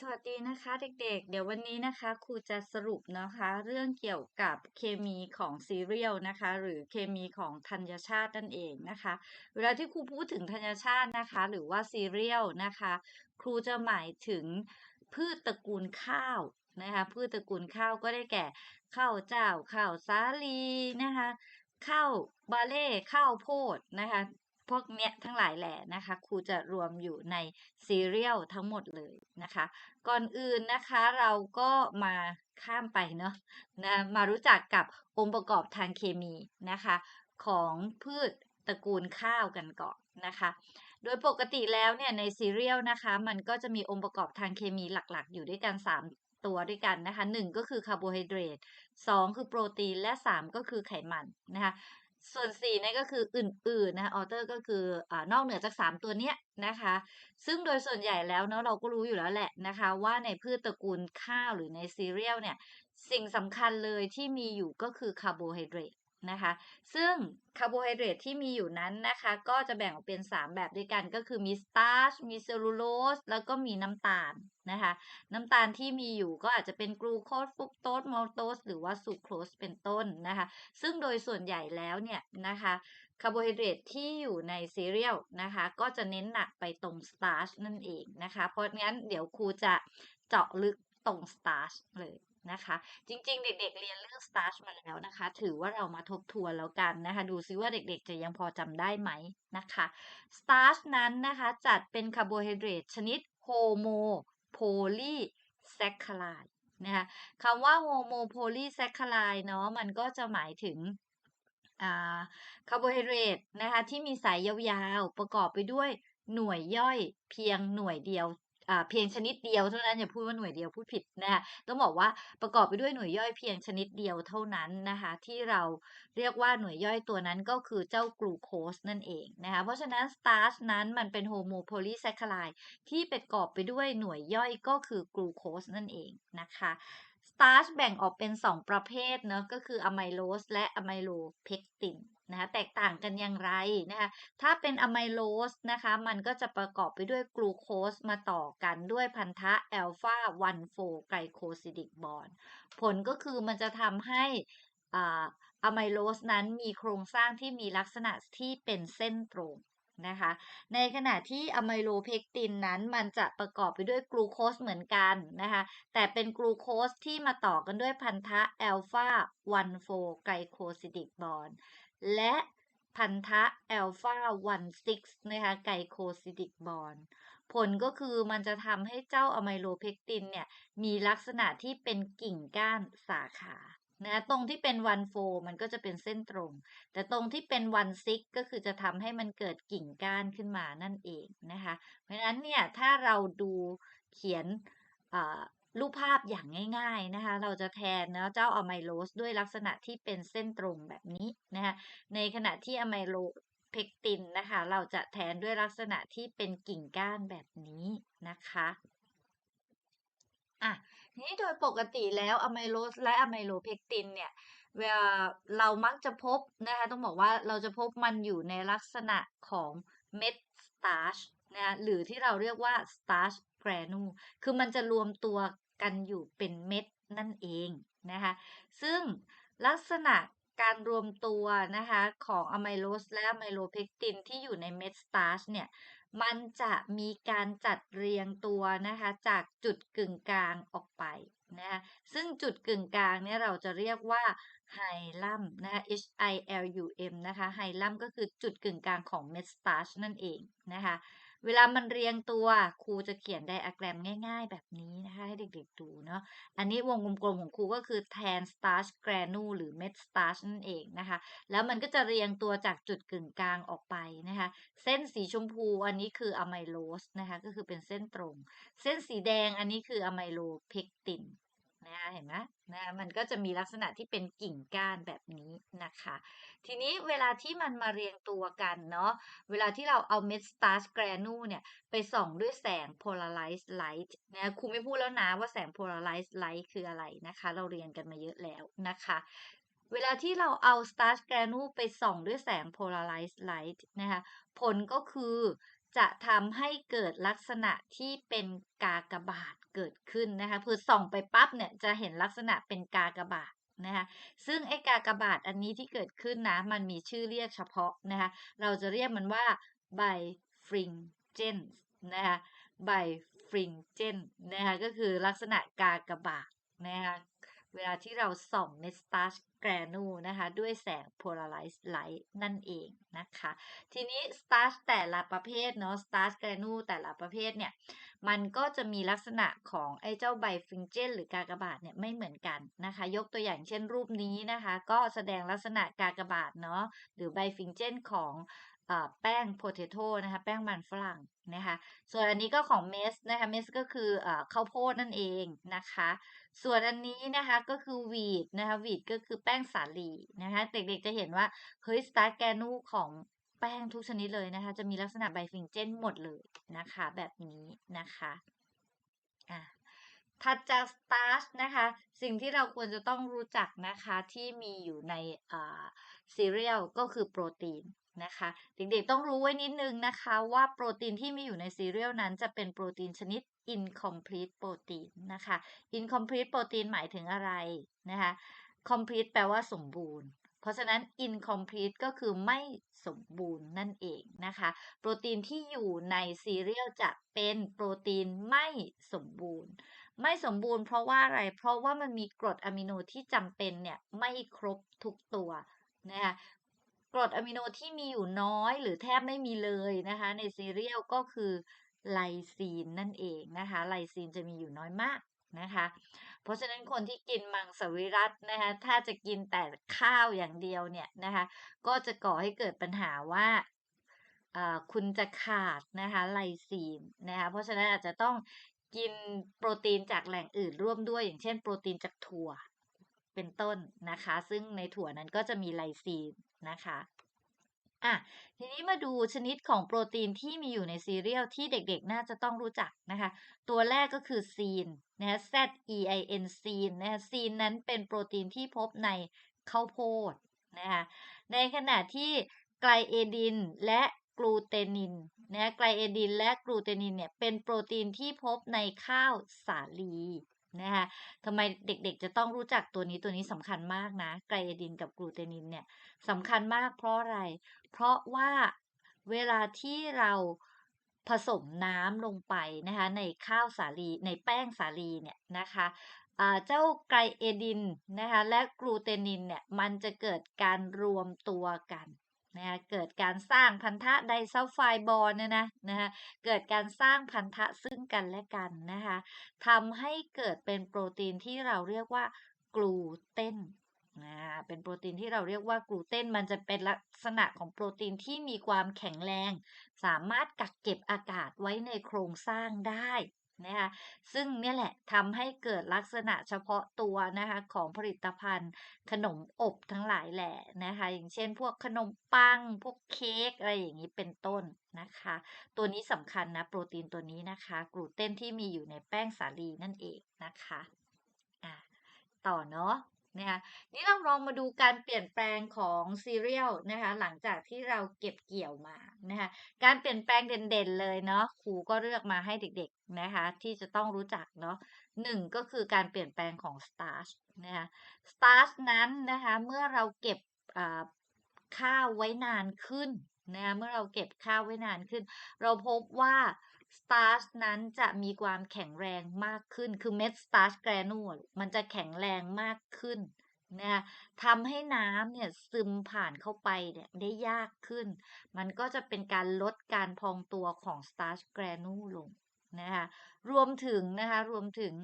สวัสดีนะคะเด็กๆ เดี๋ยววันนี้นะคะครูจะสรุปนะคะเรื่องเกี่ยวกับเคมีของซีเรียลนะคะ หรือเคมีของธัญชาตินั่นเองนะคะ เวลาที่ครูพูดถึงธัญชาตินะคะ หรือว่าซีเรียลนะคะ ครูจะหมายถึงพืชตระกูลข้าวนะคะพืชตระกูลข้าวก็ได้แก่ข้าวเจ้าข้าวสาลีนะคะข้าวบาเล่ข้าวโพดนะคะ พวกเนี้ยทั้งหลายแหล่นะคะครูจะรวมอยู่ในซีเรียลทั้งหมดเลยนะคะ ก่อนอื่นนะคะเราก็มาข้ามไปเนาะนะมารู้จักกับองค์ประกอบทางเคมีนะคะ ของพืชตระกูลข้าวกันก่อนนะคะ โดยปกติแล้วเนี่ยในซีเรียลนะคะ มันก็จะมีองค์ประกอบทางเคมีหลักๆ อยู่ด้วยกัน 3 ตัวด้วยกันนะคะ 1 ก็คือคาร์โบไฮเดรต2คือโปรตีน และ 3 ก็คือไขมันนะคะ ส่วน4นี่ก็คืออื่นๆนะออเตอร์ก็คืออนอกเหนือจาก 3 ตัวเนี้ยนะคะ ซึ่งโดยส่วนใหญ่แล้วเนาะเราก็รู้อยู่แล้วแหละนะคะ ว่าในพืชตระกูลข้าวหรือในซีเรียลเนี่ย สิ่งสำคัญเลยที่มีอยู่ก็คือคาร์โบไฮเดรต นะคะ ซึ่งคาร์โบไฮเดรตที่มีอยู่นั้นนะคะ ก็จะแบ่งออกเป็น 3 แบบด้วยกันก็คือมีสตาร์ชมีเซลลูโลสแล้วก็มีน้ำตาลนะคะ น้ำตาลที่มีอยู่ก็อาจจะเป็นกลูโคสฟรุกโตสมอลโตสหรือว่าซูโครสเป็นต้นนะคะ ซึ่งโดยส่วนใหญ่แล้วเนี่ยนะคะคาร์โบไฮเดรตที่อยู่ในซีเรียลนะคะ ก็จะเน้นหนักไปตรงสตาร์ชนั่นเองนะคะ เพราะงั้นเดี๋ยวครูจะเจาะลึกตรงสตาร์ชเลย นะคะ จริงๆ เด็กๆ เรียนเรื่องสตาร์ชมาแล้วนะคะ ถือว่าเรามาทบทวนแล้วกันนะคะ ดูซิว่าเด็กๆ จะยังพอจำได้ไหมนะคะสตาร์ชนั้นนะคะจัดเป็นคาร์โบไฮเดรตชนิดโฮโมโพลีแซคคาไลนะคะคำว่าโฮโมโพลีแซคคาไลเนาะมันก็จะหมายถึงคาร์โบไฮเดรตนะคะที่มีสายยาวๆ ประกอบไปด้วยหน่วยย่อยเพียงหน่วยเดียว เพียงชนิดเดียวเท่านั้นอย่าพูดว่าหน่วยเดียวพูดผิดนะคะต้องบอกว่าประกอบไปด้วยหน่วยย่อยเพียงชนิดเดียวเท่านั้นนะคะที่เราเรียกว่าหน่วยย่อยตัวนั้นก็คือเจ้ากลูโคสนั่นเองนะคะเพราะฉะนั้นสตาร์ชนั้นมันเป็นโฮโมโพลีแซคคายที่ประกอบไปด้วยหน่วยย่อยก็คือกลูโคสนั่นเองนะคะ ตาร์ชแบ่งออกเป็น 2 ประเภทเนาะก็คืออะไมโลสและอะไมโลเพกตินนะคะแตกต่างกันอย่างไรนะคะถ้าเป็นอะไมโลสนะคะมันก็จะประกอบไปด้วยกลูโคสมาต่อกันด้วยพันธะแอลฟา1โฟไกลโคซิดิกบอนผลก็คือมันจะทำให้อะไมโลสนั้นมีโครงสร้างที่มีลักษณะที่เป็นเส้นตรง นะคะ ในขณะที่อะไมโลเพกตินนั้นมันจะประกอบไปด้วยกลูโคสเหมือนกันนะคะ แต่เป็นกลูโคสที่มาต่อกันด้วยพันธะแอลฟา1โฟไกลโคซิดิกบอนและพันธะแอลฟา1 6นะคะไกลโคซิดิกบอนผลก็คือมันจะทำให้เจ้าอะไมโลเพกตินเนี่ยมีลักษณะที่เป็นกิ่งก้านสาขา นะตรงที่เป็นวันโฟมันก็จะเป็นเส้นตรง แต่ตรงที่เป็นวันซิกก็คือจะทำให้มันเกิดกิ่งก้านขึ้นมานั่นเองนะคะ เพราะฉะนั้นเนี่ยถ้าเราดูเขียนรูปภาพอย่างง่าย ๆนะคะ เราจะแทนเนาะเจ้าอะไมโลสด้วยลักษณะที่เป็นเส้นตรงแบบนี้นะคะในขณะที่อะไมโลเพกตินนะคะ เราจะแทนด้วยลักษณะที่เป็นกิ่งก้านแบบนี้นะคะอะ นี้โดยปกติแล้วอะไมโลสและอะไมโลเพกตินเนี่ยเวลาเรามักจะพบนะคะต้องบอกว่าเราจะพบมันอยู่ในลักษณะของเม็ดสตาร์ชนะหรือที่เราเรียกว่าสตาร์ชแกรนูคือมันจะรวมตัวกันอยู่เป็นเม็ดนั่นเองนะคะซึ่งลักษณะการรวมตัวนะคะของอะไมโลสและอะไมโลเพกตินที่อยู่ในเม็ดสตาร์ชเนี่ย มันจะมีการจัดเรียงตัวนะคะ จากจุดกึ่งกลางออกไปนะคะซึ่งจุดกึ่งกลางเนี่ยเราจะเรียกว่าไฮลัมนะคะ H I L U M นะคะไฮลัมก็คือจุดกึ่งกลางของเม็ดสตาร์ชนั่นเองนะคะ เวลามันเรียงตัวครูจะเขียนไดอะแกรมง่าย ๆ แบบนี้นะคะ ให้เด็กๆดูเนาะอันนี้วงกลมๆของครูก็คือแทน starch granule หรือเม็ด starch นั่นเองนะคะ แล้วมันก็จะเรียงตัวจากจุดกึ่งกลางออกไปนะคะ เส้นสีชมพูอันนี้คืออะไมโลสนะคะ ก็คือเป็นเส้นตรง เส้นสีแดงอันนี้คืออะไมโลเพกติน นะเห็นไหมนะมันก็จะมีลักษณะที่เป็นกิ่งก้านแบบนี้นะคะ ทีนี้เวลาที่มันมาเรียงตัวกันเนาะเวลาที่เราเอาเม็ดสตาร์ชแกรนูเนี่ยไปส่องด้วยแสง polarized light นะครูไม่พูดแล้วนะว่าแสง polarized light คืออะไรนะคะ เราเรียนกันมาเยอะแล้วนะคะเวลาที่เราเอา starch granule ไปส่องด้วยแสง polarized light นะคะ ผลก็คือ จะทำให้เกิดลักษณะที่เป็นกากบาทเกิดขึ้นนะคะคือส่องไปปั๊บเนี่ยจะเห็นลักษณะเป็นกากบาทนะคะซึ่งไอ้กากบาทอันนี้ที่เกิดขึ้นนะ มันมีชื่อเรียกเฉพาะนะคะเราจะเรียกมันว่า bifringence นะคะ bifringence นะคะก็คือลักษณะกากบาทนะคะ เวลาที่เราส่องเม็ดสตาร์ชแกรนูนะคะด้วยแสง polarized light นั่นเองนะคะ ทีนี้สตาร์ชแต่ละประเภทเนาะสตาร์ชแกรนูแต่ละประเภทเนี่ย มันก็จะมีลักษณะของไอ้เจ้าไบฟิงเจนหรือกากบาทเนี่ยไม่เหมือนกันนะคะ ยกตัวอย่างเช่นรูปนี้นะคะ ก็แสดงลักษณะกากบาทเนาะหรือไบฟิงเจนของ แป้งโพเทโต้นะคะแป้งมันฝรั่งนะคะส่วนอันนี้ก็ของเมสนะคะเมสก็คืออข้าวโพดนั่นเองนะคะ ส่วนอันนี้นะคะก็คือวีดนะคะวีดก็คือแป้งสาลีนะคะเด็กๆจะเห็นว่าเฮ้ยสตาร์ทแกนูของแป้งทุกชนิดเลยนะคะจะมีลักษณะไบฟิงเจนหมดเลยนะคะแบบนี้นะคะอะถัดจากสตาร์ชนะคะสิ่งที่เราควรจะต้องรู้จักนะคะที่มีอยู่ในซีเรียลก็คือโปรตีน นะคะ เด็กๆต้องรู้ไว้นิดนึงนะคะว่าโปรตีนที่มีอยู่ในซีเรียลนั้นจะเป็นโปรตีนชนิด incomplete protein นะคะ incomplete protein หมายถึงอะไรนะคะ complete แปลว่าสมบูรณ์ เพราะฉะนั้น incomplete ก็คือไม่สมบูรณ์นั่นเองนะคะ โปรตีนที่อยู่ในซีเรียลจะเป็นโปรตีนไม่สมบูรณ์ ไม่สมบูรณ์เพราะว่าอะไร เพราะว่ามันมีกรดอะมิโนที่จำเป็นเนี่ยไม่ครบทุกตัวนะคะ กรดอะมิโนที่มีอยู่น้อยหรือแทบไม่มีเลยนะคะ ในซีเรียลก็คือไลซีนนั่นเองนะคะ ไลซีนจะมีอยู่น้อยมากนะคะ เพราะฉะนั้นคนที่กินมังสวิรัตนะคะถ้าจะกินแต่ข้าวอย่างเดียวเนี่ยนะคะก็จะก่อให้เกิดปัญหาว่าคุณจะขาดนะคะไลซีนนะคะเพราะฉะนั้นอาจจะต้องกินโปรตีนจากแหล่งอื่นร่วมด้วย อย่างเช่นโปรตีนจากถั่วเป็นต้นนะคะ ซึ่งในถั่วนั้นก็จะมีไลซีน นะคะอะทีนี้มาดูชนิดของโปรตีนที่มีอยู่ในซีเรียลที่เด็กๆ น่าจะต้องรู้จักนะคะ ตัวแรกก็คือซีนนะ Z E I N ซีนนะซีนนั้นเป็นโปรตีนที่พบในข้าวโพดนะคะในขณะที่ไกลเอดินและกลูเตนินนะไกลเอดินและกลูเตนินเนี่ยเป็นโปรตีนที่พบในข้าวสาลี นะคะทำไมเด็กๆ จะต้องรู้จักตัวนี้ตัวนี้สำคัญมากนะ ไกลเอดินกับกลูเตนินเนี่ยสำคัญมากเพราะอะไร เพราะว่าเวลาที่เราผสมน้ำลงไปนะคะในข้าวสาลีในแป้งสาลีเนี่ยนะคะเจ้าไกลเอดินนะคะและกลูเตนินเนี่ยมันจะเกิดการรวมตัวกัน นะคะเกิดการสร้างพันธะไดซัลไฟบอลเนี่ยนะนะคะเกิดการสร้างพันธะซึ่งกันและกันนะคะทำให้เกิดเป็นโปรตีนที่เราเรียกว่ากลูเตนนะเป็นโปรตีนที่เราเรียกว่ากลูเตนมันจะเป็นลักษณะของโปรตีนที่มีความแข็งแรง สามารถกักเก็บอากาศไว้ในโครงสร้างได้ นะคะซึ่งเนี่ยแหละทำให้เกิดลักษณะเฉพาะตัวนะคะของผลิตภัณฑ์ขนมอบทั้งหลายแหละนะคะอย่างเช่นพวกขนมปัง พวกเค้กอะไรอย่างนี้เป็นต้นนะคะ ตัวนี้สำคัญนะโปรตีนตัวนี้นะคะกลูเตนที่มีอยู่ในแป้งสาลีนั่นเองนะคะอะต่อเนาะ นะคะนี่เราลองมาดูการเปลี่ยนแปลงของซีเรียลนะคะหลังจากที่เราเก็บเกี่ยวมานะคะการเปลี่ยนแปลงเด่นๆเลยเนาะครูก็เลือกมาให้เด็กๆนะคะที่จะต้องรู้จักเนาะหนึ่งก็คือการเปลี่ยนแปลงของสตาร์ชนะคะสตาร์ชนั้นนะคะเมื่อเราเก็บข้าวไว้นานขึ้นนะเมื่อเราเก็บข้าวไว้นานขึ้น เราพบว่า สตาร์ชนั้นจะมีความแข็งแรงมากขึ้น คือเม็ดสตาร์ชแกรนูลมันจะแข็งแรงมากขึ้นนะทำให้น้ำเนี่ยซึมผ่านเข้าไปเนี่ยได้ยากขึ้น มันก็จะเป็นการลดการพองตัวของสตาร์ชแกรนูลลงนะคะรวมถึงนะคะรวมถึง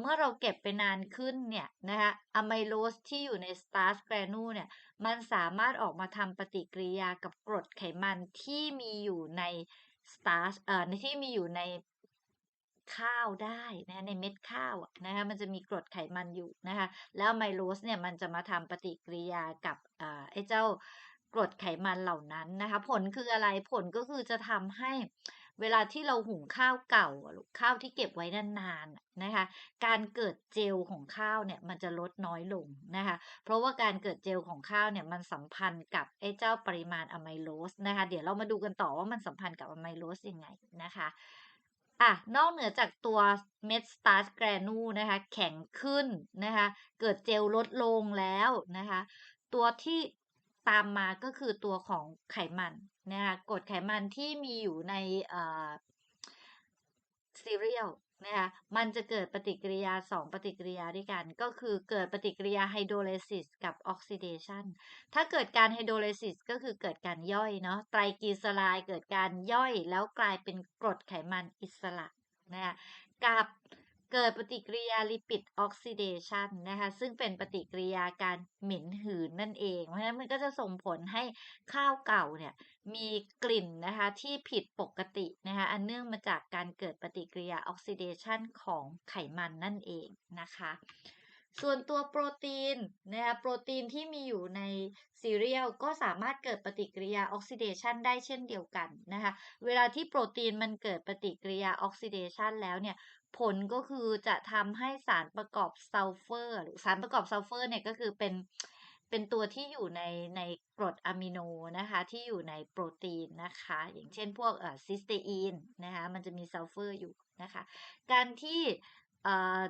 เมื่อเราเก็บไปนานขึ้นเนี่ยนะคะอะไมโลสที่อยู่ในสตาร์ชแกรนูเนี่ยมันสามารถออกมาทำปฏิกิริยากับกรดไขมันที่มีอยู่ใน สตาร์ชเอ่อในที่มีอยู่ในข้าวได้นะในเม็ดข้าวนะคะมันจะมีกรดไขมันอยู่นะคะแล้วไมโลสเนี่ยมันจะมาทำปฏิกิริยากับไอ้เจ้ากรดไขมันเหล่านั้นนะคะผลคืออะไรผลก็คือจะทำให้ เวลาที่เราหุงข้าวเก่าข้าวที่เก็บไว้นานๆนะคะ การเกิดเจลของข้าวเนี่ยมันจะลดน้อยลงนะคะ เพราะว่าการเกิดเจลของข้าวเนี่ยมันสัมพันธ์กับไอ้เจ้าปริมาณอะไมโลสนะคะ เดี๋ยวเรามาดูกันต่อว่ามันสัมพันธ์กับอะไมโลสยังไงนะคะอะนอกเหนือจากตัวเม็ดสตาร์ชแกรนูนะคะแข็งขึ้นนะคะ เกิดเจลลดลงแล้วนะคะ ตัวที่ ตามมาก็คือตัวของไขมันนะคะกรดไขมันที่มีอยู่ในซีเรียลนะคะมันจะเกิดปฏิกิริยา 2 ปฏิกิริยาด้วยกัน ก็คือเกิดปฏิกิริยาไฮโดรเลซิสกับออกซิเดชันถ้าเกิดการไฮโดรเลซิสก็คือเกิดการย่อยเนาะไตรกลีเซอไรด์เกิดการย่อยแล้วกลายเป็นกรดไขมันอิสระนะคะกับ เกิดปฏิกิริยาลิปิดออกซิเดชันนะคะซึ่งเป็นปฏิกิริยาการเหม็นหืนนั่นเอง เพราะฉะนั้นมันก็จะส่งผลให้ข้าวเก่าเนี่ยมีกลิ่นนะคะที่ผิดปกตินะคะอันเนื่องมาจากการเกิดปฏิกิริยาออกซิเดชันของไขมันนั่นเองนะคะ ส่วนตัวโปรตีนนะคะโปรตีนที่มีอยู่ในซีเรียลก็สามารถเกิดปฏิกิริยาออกซิเดชันได้เช่นเดียวกันนะคะเวลาที่โปรตีนมันเกิดปฏิกิริยาออกซิเดชันแล้วเนี่ยผลก็คือจะทำให้สารประกอบซัลเฟอร์หรือสารประกอบซัลเฟอร์เนี่ยก็คือเป็นเป็นตัวที่อยู่ในในกรดอะมิโนนะคะที่อยู่ในโปรตีนนะคะ อย่างเช่นพวกเอ่อซิสเตอีนนะคะมันจะมีซัลเฟอร์อยู่นะคะ การที่เอ่อ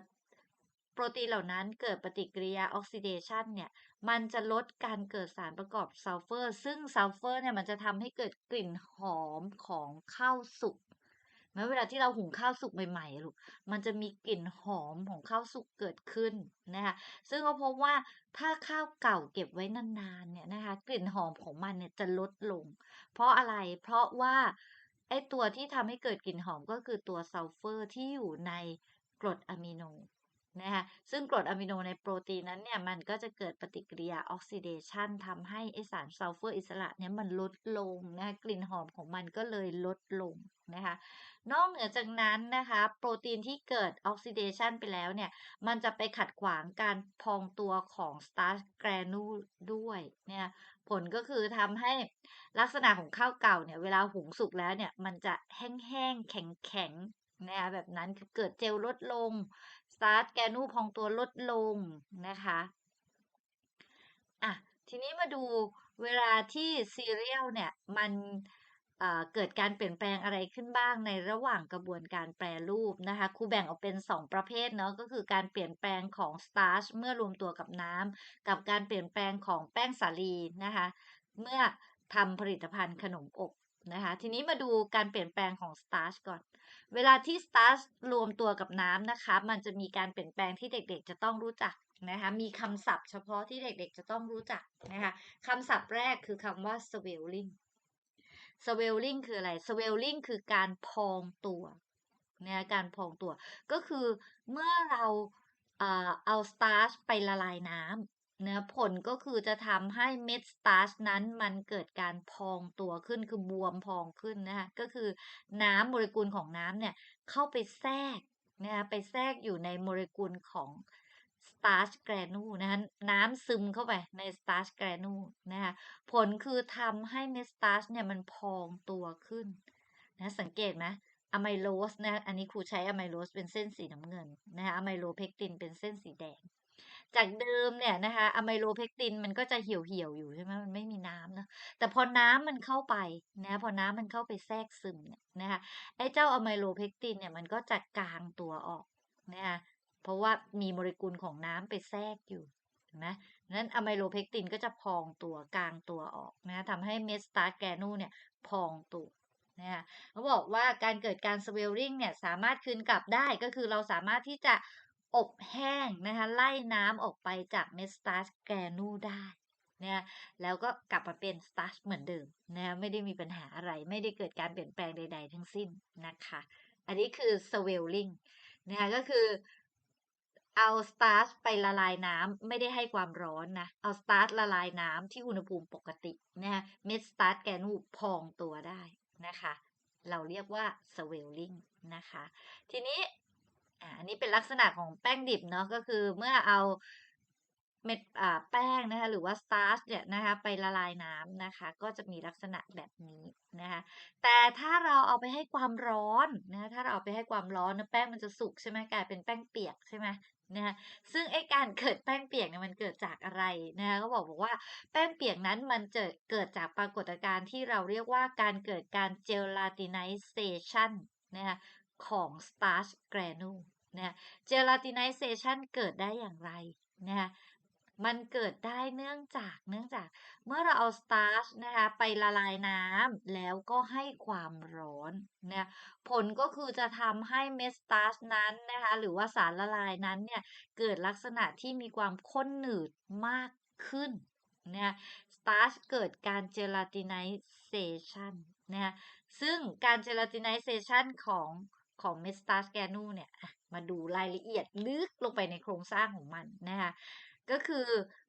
โปรตีนเหล่านั้นเกิดปฏิกิริยาออกซิเดชันเนี่ย มันจะลดการเกิดสารประกอบซัลเฟอร์ ซึ่งซัลเฟอร์เนี่ยมันจะทำให้เกิดกลิ่นหอมของข้าวสุกแม้เวลาที่เราหุงข้าวสุกใหม่ๆลูก มันจะมีกลิ่นหอมของข้าวสุกเกิดขึ้นนะคะ ซึ่งก็พบว่าถ้าข้าวเก่าเก็บไว้นานๆเนี่ยนะคะ กลิ่นหอมของมันเนี่ยจะลดลง เพราะอะไร เพราะว่าไอตัวที่ทำให้เกิดกลิ่นหอมก็คือตัวซัลเฟอร์ที่อยู่ในกรดอะมิโน นะคะซึ่งกรดอะมิโนในโปรตีนนั้นเนี่ยมันก็จะเกิดปฏิกิริยาออกซิเดชันทำให้ไอสารซัลเฟอร์อิสระเนี่ยมันลดลงนะคะกลิ่นหอมของมันก็เลยลดลงนะคะนอกเหนือจากนั้นนะคะโปรตีนที่เกิดออกซิเดชันไปแล้วเนี่ยมันจะไปขัดขวางการพองตัวของสตาร์ชแกรนูด้วยเนี่ยผลก็คือทำให้ลักษณะของข้าวเก่าเนี่ยเวลาหุงสุกแล้วเนี่ยมันจะแห้งๆแข็งๆนะคะแบบนั้นคือเกิดเจลลดลง ตาร์ชแกนูพองตัวลดลงนะคะอะทีนี้มาดูเวลาที่ซีเรียลเนี่ยมันเกิดการเปลี่ยนแปลงอะไรขึ้นบ้างในระหว่างกระบวนการแปรรูปนะคะครูแบ่งออกเป็น 2 ประเภทเนาะก็คือการเปลี่ยนแปลงของสตาร์ชเมื่อรวมตัวกับน้ำกับการเปลี่ยนแปลงของแป้งสาลีนะคะ เมื่อทำผลิตภัณฑ์ขนมอบ นะคะทีนี้มาดูการเปลี่ยนแปลงของสตาร์ชก่อน เวลาที่สตาร์ชรวมตัวกับน้ำนะคะ มันจะมีการเปลี่ยนแปลงที่เด็กๆ จะต้องรู้จักนะคะมีคำศัพท์เฉพาะที่เด็กๆ จะต้องรู้จักนะคะคำศัพท์แรกคือคำว่า swelling swelling คืออะไร swelling คือการพองตัวนะการพองตัว ก็คือเมื่อเราเอาสตาร์ชไปละลายน้ำ นะผลก็คือจะทำให้เม็ดสตาร์ชนั้นมันเกิดการพองตัวขึ้นคือบวมพองขึ้นนะคะก็คือน้ำโมเลกุลของน้ำเนี่ยเข้าไปแทรกนะคะไปแทรกอยู่ในโมเลกุลของสตาร์ชแกรนูนะคะน้ำซึมเข้าไปในสตาร์ชแกรนูนะคะผลคือทำให้เม็ดสตาร์ชเนี่ยมันพองตัวขึ้นนะสังเกตไหมอะไมโลสนะอันนี้ครูใช้อะไมโลสเป็นเส้นสีน้ำเงินนะคะอะไมโลเพกตินเป็นเส้นสีแดง จากเดิมเนี่ยนะคะอะไมโลเพกตินมันก็จะเหี่ยวเหี่ยวอยู่ใช่ไหมมันไม่มีน้ำเนาะแต่พอน้ำมันเข้าไปนะพอน้ำมันเข้าไปแทรกซึมเนี่ยนะคะไอ้เจ้าอะไมโลเพกตินเนี่ยมันก็จะกางตัวออกนะคะเพราะว่ามีโมเลกุลของน้ำไปแทรกอยู่นะนั้นอะไมโลเพกตินก็จะพองตัวกลางตัวออกนะทำให้เมสตาร์แกนูเนี่ยพองตัวนะเขาบอกว่าการเกิดการสเวลลิงเนี่ยสามารถคืนกลับได้ก็คือเราสามารถที่จะ อบแห้งนะคะไล่น้ำออกไปจากเม็ดสตาร์แกรนูได้นะแล้วก็กลับมาเป็นสตาร์ชเหมือนเดิมนะไม่ได้มีปัญหาอะไร ไม่ได้เกิดการเปลี่ยนแปลงใด ๆ ทั้งสิ้นนะคะ อันนี้คือสเวลลิ่งนะคะก็คือเอาสตาร์ชไปละลายน้ำไม่ได้ให้ความร้อนนะ เอาสตาร์ชละลายน้ำที่อุณหภูมิปกตินะเม็ดสตาร์ชแกนูพองตัวได้นะคะ เราเรียกว่า swelling นะคะ ทีนี้ อันนี้เป็นลักษณะของแป้งดิบเนาะก็คือเมื่อเอาเม็ดอ่าแป้งนะคะหรือว่า starch เนี่ยนะคะไปละลายน้ำนะคะ ก็จะมีลักษณะแบบนี้นะคะแต่ถ้าเราเอาไปให้ความร้อนนะคะถ้าเราเอาไปให้ความร้อนนะแป้งมันจะสุกใช่ไหมกลายเป็นแป้งเปียกใช่ไหมนะคะซึ่งไอการเกิดแป้งเปียกเนี่ยมันเกิดจากอะไรนะคะก็บอกบอกว่าแป้งเปียกนั้นมันจะเกิดจากปรากฏการณ์ที่เราเรียกว่าการเกิดการเจลาติไนเซชันนะคะ ของ starch granule นะเจลาติไนเซชันเกิดได้อย่างไรนะคะมันเกิดได้เนื่องจากเนื่องจาก เมื่อเราเอาสตาร์ชนะคะไปละลายน้ำแล้วก็ให้ความร้อนนะผลก็คือจะทำให้เม็ดสตาร์ชนั้นนะคะหรือว่าสารละลายนั้นเนี่ยเกิดลักษณะที่มีความข้นหนืดมากขึ้นนะสตาร์ชเกิดการเจลาติไนเซชันนะซึ่งการเจลาติไนเซชันของ ของเม็ดสตาร์ชแกนูเนี่ยมาดูรายละเอียดลึกลงไปในโครงสร้างของมันนะคะก็คือ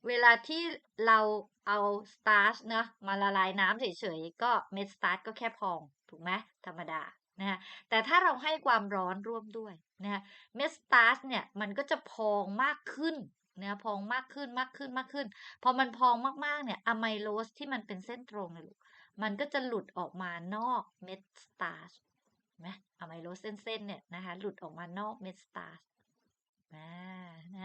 เวลาที่เราเอาสตาร์ชเนาะมาละลายน้ำเฉยๆ ก็เม็ดสตาร์ชก็แค่พอง ถูกไหมธรรมดานะะแต่ถ้าเราให้ความร้อนร่วมด้วยนะเม็ดสตาร์ชเนี่ยมันก็จะพองมากขึ้นนะพองมากขึ้นมากขึ้นมากขึ้น พอมันพองมากๆเนี่ยอะไมโลสที่มันเป็นเส้นตรงเนี่ยลูกมันก็จะหลุดออกมานอกเม็ดสตาร์ช นะอะไมโลสเส้นๆเนี่ยนะคะหลุดออกมานอกเม็ดสตาร์น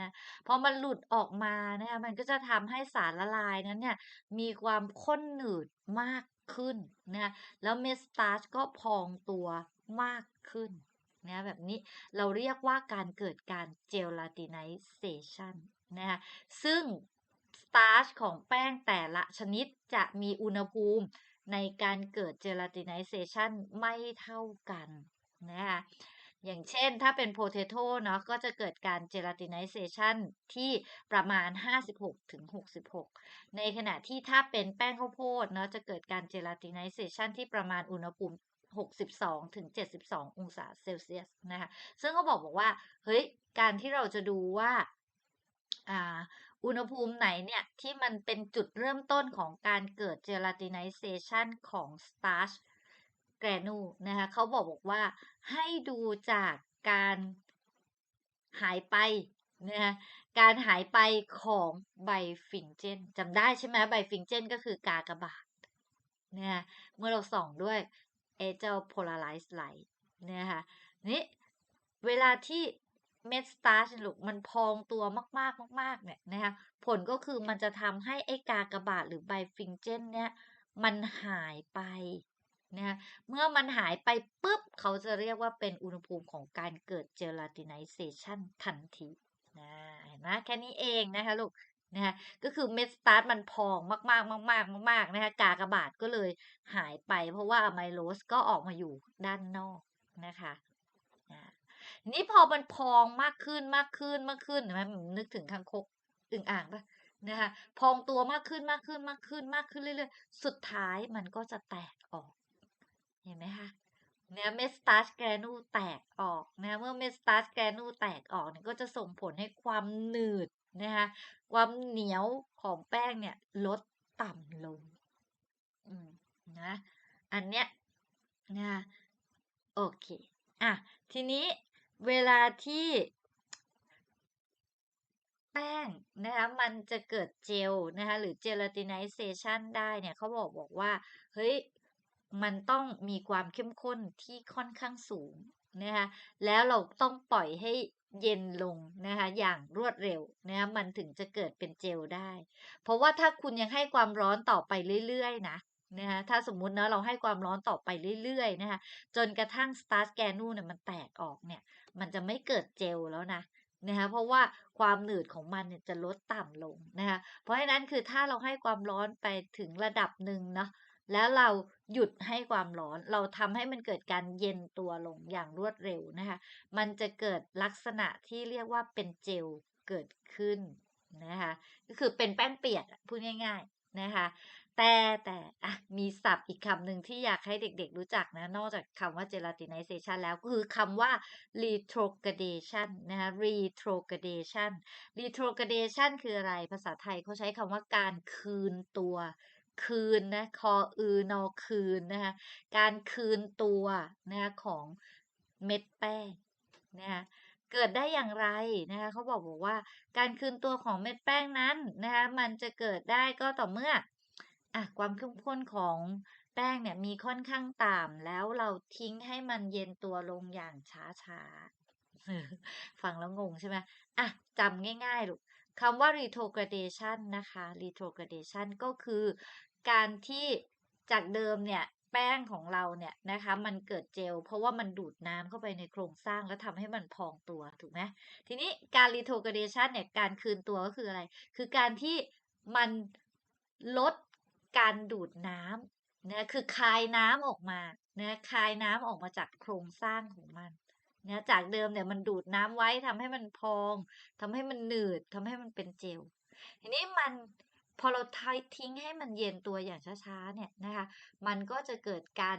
ะพอมันหลุดออกมานะคะมันก็จะทำให้สารละลายนั้นเนี่ยมีความข้นหนืดมากขึ้นนะแล้วเมสตาร์ชก็พองตัวมากขึ้นนะแบบนี้เราเรียกว่าการเกิดการเจลาติไนเซชันนะคะซึ่งสตาร์ชของแป้งแต่ละชนิดจะมีอุณหภูมิ ในการเกิดเจลาติไนเซชันไม่เท่ากันนะคะอย่างเช่นถ้าเป็นโพเทโต้เนาะก็จะเกิดการเจลาติไนเซชันที่ประมาณ 56ถึง66ในขณะที่ถ้าเป็นแป้งข้าวโพดเนาะจะเกิดการเจลาติไนเซชันที่ประมาณอุณหภูมิ 62ถึง72 องศาเซลเซียสนะคะซึ่งเขาบอกบอกว่าเฮ้ยการที่เราจะดูว่า อ่าอุณหภูมิไหนเนี่ย ที่มันเป็นจุดเริ่มต้นของการเกิดเจลาติไนเซชันของสตาร์ชแกรนูนะคะเขาบอกบอกว่าให้ดูจากการหายไปนะคะการหายไปของใบฟิงเจนจำได้ใช่ไหมใบฟิงเจนก็คือกากบาทนะคะเมื่อเราส่องด้วยเอเจ้า polarized light นะคะนี่เวลาที่ เม็ดสตาร์ชลูกมันพองตัวมากๆมากๆเนี่ยนะคะผลก็คือมันจะทำให้ไอ้กากบาทหรือใบฟิงเจนเนี่ยมันหายไปนะเมื่อมันหายไปปุ๊บ เขาจะเรียกว่าเป็นอุณหภูมิของการเกิดเจลาติไนเซชันทันทีนะเห็นไหมแค่นี้เองนะคะลูกนะคะก็คือเม็ดสตาร์ทมันพองมากๆ มากๆมากๆนะคะกากบาทก็เลยหายไป เพราะว่าอะไมโลสก็ออกมาอยู่ด้านนอกนะคะ นี่พอมันพองมากขึ้นมากขึ้นมากขึ้นเห็นไหมนึกถึงคางคกอึ่งอ่างปะนะคะพองตัวมากขึ้นมากขึ้นมากขึ้นมากขึ้นเรื่อยๆ สุดท้ายมันก็จะแตกออก เห็นไหมคะเนื้อเมสตาร์ชแกรนูแตกออกนะเมื่อเมสตาร์ชแกรนูแตกออกเนี่ยก็จะส่งผลให้ความหนืดนะคะความเหนียวของแป้งเนี่ยลดต่ำลงนะอันเนี้ยนะโอเคอะทีนี้ เวลาที่แป้งนะคะมันจะเกิดเจลนะคะหรือเจลาติไนเซชันได้เนี่ยเขาบอกบอกว่า เฮ้ย มันต้องมีความเข้มข้นที่ค่อนข้างสูงนะคะแล้วเราต้องปล่อยให้เย็นลงนะคะอย่างรวดเร็วนะคะมันถึงจะเกิดเป็นเจลได้ เพราะว่าถ้าคุณยังให้ความร้อนต่อไปเรื่อยๆนะนะคะถ้าสมมุตินะเราให้ความร้อนต่อไปเรื่อยๆนะคะจนกระทั่งสตาร์ทแกนูเนี่ยมันแตกออกเนี่ย มันจะไม่เกิดเจลแล้วนะนะคะเพราะว่าความหนืดของมันเนี่ยจะลดต่ำลงนะคะเพราะฉะนั้นคือถ้าเราให้ความร้อนไปถึงระดับหนึ่งเนาะแล้วเราหยุดให้ความร้อน เราทำให้มันเกิดการเย็นตัวลงอย่างรวดเร็วนะคะ มันจะเกิดลักษณะที่เรียกว่าเป็นเจลเกิดขึ้นนะคะ ก็คือเป็นแป้งเปียกพูดง่าย ๆนะคะ แต่แต่อะมีศัพท์อีกคำหนึ่งที่อยากให้เด็กๆรู้จักนะ นอกจากคำว่า gelatinization แล้วก็คือคำว่า retrogradation นะคะ retrogradation retrogradation คืออะไร ภาษาไทยเขาใช้คำว่าการคืนตัวคืนนะคออือนอคืนนะคะการคืนตัวนะคะของเม็ดแป้งนะคะเกิดได้อย่างไรนะคะเขาบอกบอกว่า การคืนตัวของเม็ดแป้งนั้นนะคะมันจะเกิดได้ก็ต่อเมื่อ อะความเข้มข้นของแป้งเนี่ยมีค่อนข้างต่ำแล้วเราทิ้งให้มันเย็นตัวลงอย่างช้าๆ ฟังแล้วงงใช่ไหมอะจำง่ายๆลูกคำว่า retrogradation นะคะ retrogradation ก็คือการที่จากเดิมเนี่ยแป้งของเราเนี่ยนะคะมันเกิดเจล เพราะว่ามันดูดน้ำเข้าไปในโครงสร้างแล้วทำให้มันพองตัวถูกไหมทีนี้การ retrogradation เนี่ยการคืนตัวก็คืออะไร คือการที่มันลด การดูดน้ำนะคือคายน้ำออกมานะคายน้ำออกมาจากโครงสร้างของมันนะจากเดิมเนี่ยมันดูดน้ำไว้ทำให้มันพองทำให้มันหนืดทำให้มันเป็นเจลทีนี้มันพอเราททิ้งให้มันเย็นตัวอย่างช้าๆเนี่ยนะคะ มันก็จะเกิดการ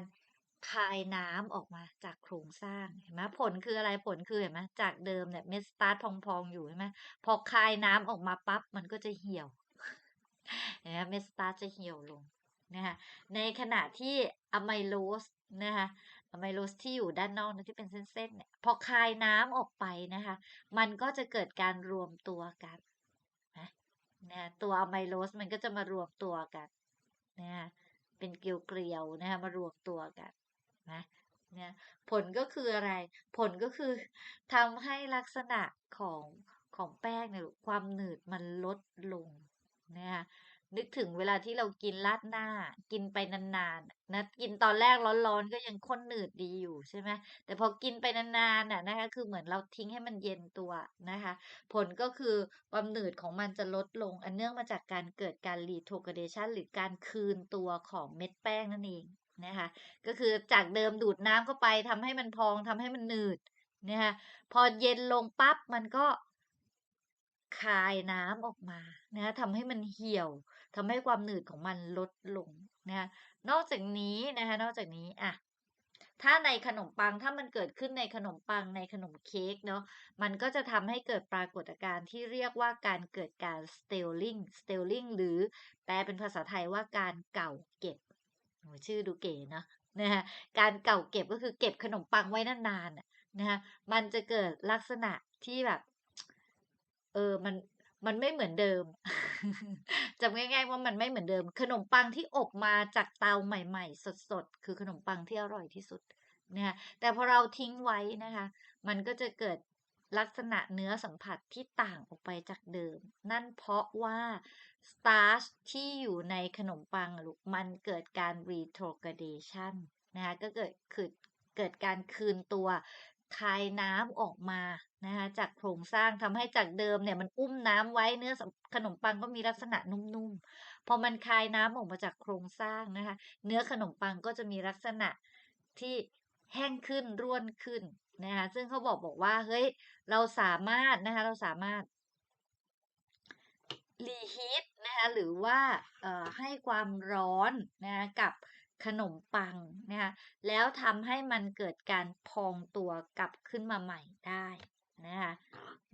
คายน้ำออกมาจากโครงสร้างเห็นไหมผลคืออะไรผลคือเห็นไหมจากเดิมเนี่ยเม็ดสตาร์ทพองๆอยู่ใช่ไหมพอคายน้ำออกมาปั๊บมันก็จะเหี่ยว นไหมเมสตาจะเหี่ยวลงนะคะในขณะที่อะไมโลสนะคะอะไมโลสที่อยู่ด้านนอกนะที่เป็นเส้นๆเนี่ยพอคายน้ำออกไปนะคะ มันก็จะเกิดการรวมตัวกันนะนะตัวอะไมโลสมันก็จะมารวมตัวกันนะเป็นเกลียวๆนะคะมารวมตัวกันนะเนี่ยผลก็คืออะไร ผลก็คือทำให้ลักษณะของของแป้งเนี่ยความหนืดมันลดลง นะคะนึกถึงเวลาที่เรากินราดหน้า กินไปนานๆนะกินตอนแรกร้อนๆก็ยังข้นหนืดดีอยู่ใช่ไหมแต่พอกินไปนานๆน่ะนะคะคือเหมือนเราทิ้งให้มันเย็นตัวนะคะ ผลก็คือความหนืดของมันจะลดลง อันเนื่องมาจากการเกิดการรีโทรกเดชันหรือการคืนตัวของเม็ดแป้งนั่นเองนะคะก็คือจากเดิมดูดน้ำเข้าไปทำให้มันพองทำให้มันหนืดนะคะพอเย็นลงปั๊บมันก็คายน้ำออกมา นะทำให้มันเหี่ยวทำให้ความหนืดของมันลดลงนะคะนอกจากนี้นะคะนอกจากนี้อะถ้าในขนมปังถ้ามันเกิดขึ้นในขนมปังในขนมเค้กเนาะมันก็จะทำให้เกิดปรากฏการณ์ที่เรียกว่าการเกิดการ stilling stilling หรือแปลเป็นภาษาไทยว่าการเก่าเก็บชื่อดูเก๋นะนะคะการเก่าเก็บก็คือเก็บขนมปังไว้นานๆนะคะมันจะเกิดลักษณะที่แบบเออมัน มันไม่เหมือนเดิมจำง่าย ๆ ว่ามันไม่เหมือนเดิม ขนมปังที่อบมาจากเตาใหม่ ๆ สดๆ คือขนมปังที่อร่อยที่สุดนะคะแต่พอเราทิ้งไว้นะคะ มันก็จะเกิดลักษณะเนื้อสัมผัสที่ต่างออกไปจากเดิม นั่นเพราะว่าสตาร์ชที่อยู่ในขนมปังลูกมันเกิดการ retrogradation นะคะก็เกิดคือเกิดการคืนตัว คายน้ำออกมานะคะจากโครงสร้างทำให้จากเดิมเนี่ยมันอุ้มน้ำไว้เนื้อขนมปังก็มีลักษณะนุ่มๆ พอมันคายน้ำออกมาจากโครงสร้างนะคะ เนื้อขนมปังก็จะมีลักษณะที่แห้งขึ้นร่วนขึ้นนะคะซึ่งเขาบอกบอกว่าเฮ้ยเราสามารถนะคะเราสามารถรีฮีทนะคะหรือว่าให้ความร้อนนะคะกับ ขนมปังนะคะแล้วทำให้มันเกิดการพองตัวกลับขึ้นมาใหม่ได้นะคะ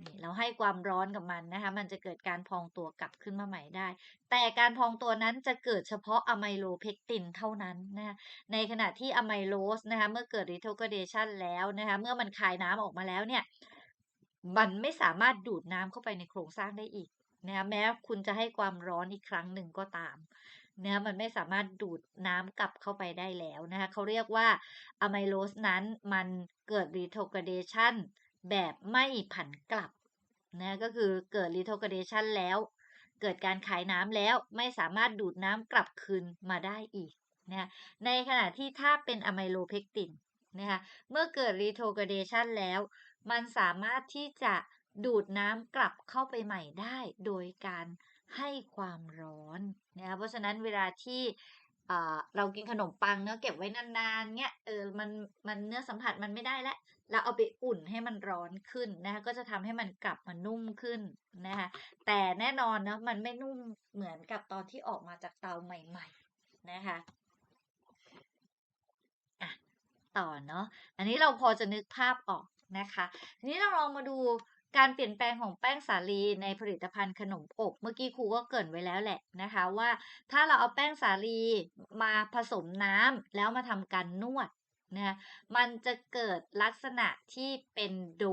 นี่เราให้ความร้อนกับมันนะคะ มันจะเกิดการพองตัวกลับขึ้นมาใหม่ได้ แต่การพองตัวนั้นจะเกิดเฉพาะอะไมโลเพกตินเท่านั้นนะคะในขณะที่อะไมโลสนะคะเมื่อเกิดรีโทกเดชันแล้วนะคะเมื่อมันคายน้ำออกมาแล้วเนี่ยมันไม่สามารถดูดน้ำเข้าไปในโครงสร้างได้อีกนะคะแม้คุณจะให้ความร้อนอีกครั้งหนึ่งก็ตาม เนะมันไม่สามารถดูดน้ำกลับเข้าไปได้แล้วนะคะเขาเรียกว่าอะไมโลสนั้นมันเกิดรีโทกรเดชันแบบไม่ผันกลับนะก็คือเกิดรีโทกรเดชันแล้ว เกิดการขายน้ำแล้วไม่สามารถดูดน้ำกลับคืนมาได้อีกนะในขณะที่ถ้าเป็นอะไมโลเพกตินนะคะเมื่อเกิดรีโทกรเดชันแล้ว มันสามารถที่จะดูดน้ำกลับเข้าไปใหม่ได้ โดยการ ให้ความร้อนนะคะเพราะฉะนั้นเวลาที่เรากินขนมปังเนื้อเก็บไว้นานๆเนี้ยเออมันมันเนื้อสัมผัสมันไม่ได้แล้วเราเอาไปอุ่นให้มันร้อนขึ้นนะคะก็จะทำให้มันกลับมานุ่มขึ้นนะคะแต่แน่นอนเนาะมันไม่นุ่มเหมือนกับตอนที่ออกมาจากเตาใหม่ๆนะคะอะต่อเนาะอันนี้เราพอจะนึกภาพออกนะคะทีนี้เราลองมาดู การเปลี่ยนแปลงของแป้งสาลีในผลิตภัณฑ์ขนมอบ เมื่อกี้ครูก็เกริ่นไว้แล้วแหละนะคะว่า ถ้าเราเอาแป้งสาลีมาผสมน้ำแล้วมาทำการนวดนะคะมันจะเกิดลักษณะที่เป็นโด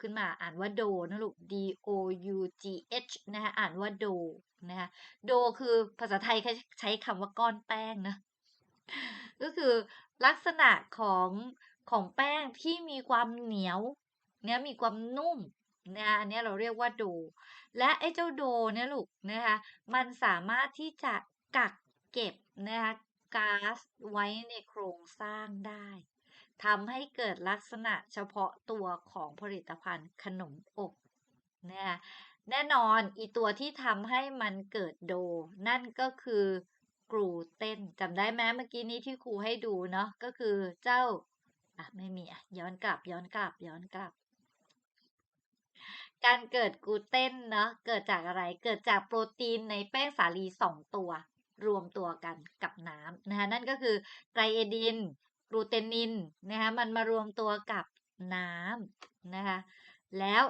ขึ้นมาอ่านว่าโดนะลูก D O U G H นะคะอ่านว่าโดนะคะโดคือภาษาไทยใช้คำว่าก้อนแป้งนะก็คือลักษณะของของแป้งที่มีความเหนียวเนี่ยมีความนุ่ม นะอันนี้เราเรียกว่าโด และไอ้เจ้าโดเนี่ยลูกนะคะมันสามารถที่จะกักเก็บนะคะก๊าซไว้ในโครงสร้างได้ทำให้เกิดลักษณะเฉพาะตัวของผลิตภัณฑ์ขนมอบนะคะแน่นอนอีตัวที่ทำให้มันเกิดโด นั่นก็คือกลูเตนจำได้ไหมเมื่อกี้นี้ที่ครูให้ดูเนาะก็คือเจ้าอะไม่มีอะย้อนกลับย้อนกลับย้อนกลับ การเกิดกลูเตนเนาะเกิดจากอะไรเกิดจากโปรตีนในแป้งสาลีสองตัว รวมตัวกันกับน้ำนะคะนั่นก็คือไกลเอดินกลูเตนินนะคะมันมารวมตัวกับน้ำนะคะแล้ว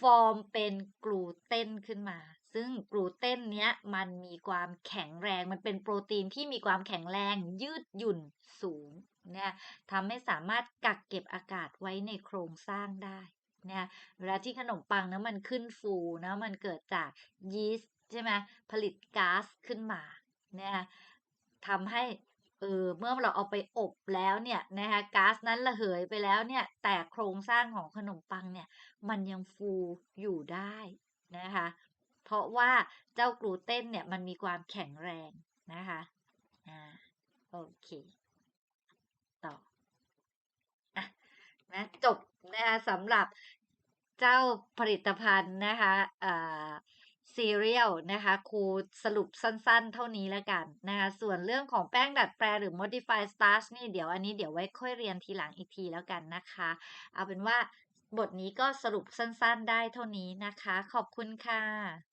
ฟอร์มเป็นกลูเตนขึ้นมา ซึ่งกลูเตนเนี้ยมันมีความแข็งแรง มันเป็นโปรตีนที่มีความแข็งแรงยืดหยุ่นสูงนะทำให้สามารถกักเก็บอากาศไว้ในโครงสร้างได้ นะเวลาที่ขนมปังนะมันขึ้นฟูนะมันเกิดจากยีสต์ใช่ไหมผลิตก๊าซขึ้นมานะทำให้เออเมื่อเราเอาไปอบแล้วเนี่ยนะคะก๊าซนั้นระเหยไปแล้วเนี่ยแต่โครงสร้างของขนมปังเนี่ยมันยังฟูอยู่ได้นะคะเพราะว่าเจ้ากลูเตนเนี่ยมันมีความแข็งแรงนะคะอ่าโอเค ต่ออะนะจบ นะคะสำหรับเจ้าผลิตภัณฑ์นะคะอ่อซีเรียลนะคะครูสรุปสั้นๆ เท่านี้แล้วกันนะคะส่วนเรื่องของแป้งดัดแปลหรือ modify starch นี่เดี๋ยวอันนี้เดี๋ยวไว้ค่อยเรียนทีหลังอีกทีแล้วกันนะคะ เอาเป็นว่าบทนี้ก็สรุปสั้นๆ ได้เท่านี้นะคะ ขอบคุณค่ะ